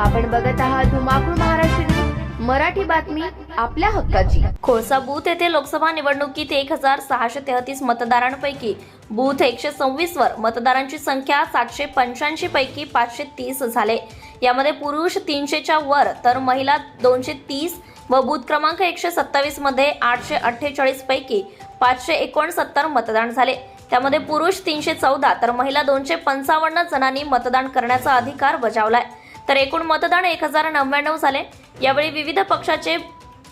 आपण बघत आहात धुमाकूळ महाराष्ट्र मराठी बातमी आपल्या हक्काची. खोळसा बूथ येथे लोकसभा निवडणुकीत एक हजार सहाशे तेहतीस मतदारांपैकी बूथ एकशे सव्वीस वर मतदारांची संख्या सातशे पंच्याऐंशी पैकी पाचशे तीस झाले. यामध्ये पुरुष तीनशेच्या वर तर महिला दोनशे तीस व बूथ क्रमांक एकशे सत्तावीसमध्ये आठशे अठ्ठेचाळीस पैकी पाचशे एकोणसत्तर मतदान झाले. त्यामध्ये पुरुष तीनशे चौदा तर महिला दोनशे पंचावन्न जणांनी मतदान करण्याचा अधिकार बजावलाय. तर एकूण मतदान एक हजार नव्याण्णव झाले. यावेळी विविध पक्षाचे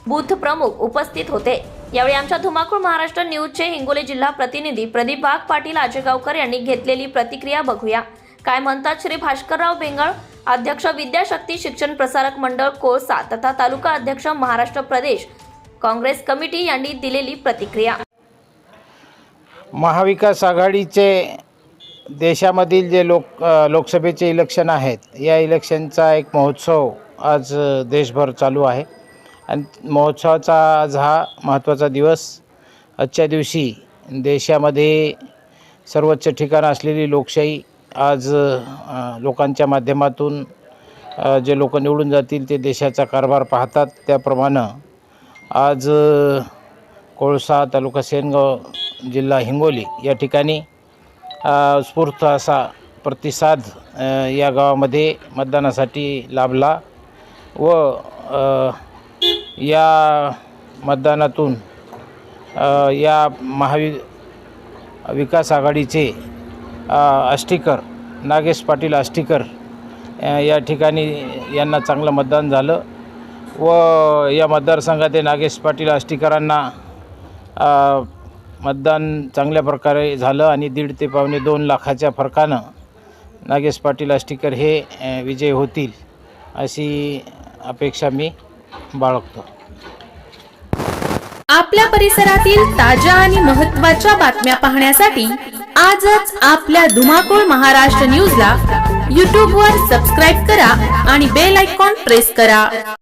बूथ प्रमुख उपस्थित होते. यावेळी आमच्या धुमाकूळ महाराष्ट्र न्यूजचे हिंगोली जिल्हा प्रतिनिधी प्रदीप वाघ पाटील आजेगावकर यांनी घेतलेली प्रतिक्रिया बघूया. काय म्हणतात श्री भास्करराव बेंगळ अध्यक्ष विद्याशक्ती शिक्षण प्रसारक मंडळ कोळसा तथा तालुका अध्यक्ष महाराष्ट्र प्रदेश काँग्रेस कमिटी यांनी दिलेली प्रतिक्रिया. महाविकास आघाडीचे देशामधील जे लोक लोकसभेचे इलेक्शन आहेत या इलेक्शनचा एक महोत्सव आज देशभर चालू आहे. आणि महोत्सवाचा आज हा महत्त्वाचा दिवस. आजच्या दिवशी देशामध्ये सर्वोच्च ठिकाण असलेली लोकशाही आज लोकांच्या माध्यमातून जे लोक निवडून जातील ते देशाचा कारभार पाहतात. त्याप्रमाणे आज कोळसा तालुका सेनगाव जिल्हा हिंगोली या ठिकाणी स्फूर्त असा प्रतिसाद या गावामध्ये मतदानासाठी लाभला व या मतदानातून या महावि विकास आघाडीचे आष्टीकर नागेश पाटील आष्टीकर या ठिकाणी यांना चांगलं मतदान झालं व या मतदारसंघातील नागेश पाटील आष्टीकरांना मतदान चांगल्या प्रकारे झालं आणि दीड ते पावणे दोन लाखाच्या फरकानं नागेश पाटील आष्टीकर हे विजय होतील अशी अपेक्षा मी बाळगतो. आपल्या परिसरातील ताज्या आणि महत्त्वाच्या बातम्या पाहण्यासाठी आजच आपल्या धुमाकूळ महाराष्ट्र न्यूजला यूट्यूबवर सबस्क्राईब करा आणि बेल आयकॉन प्रेस करा.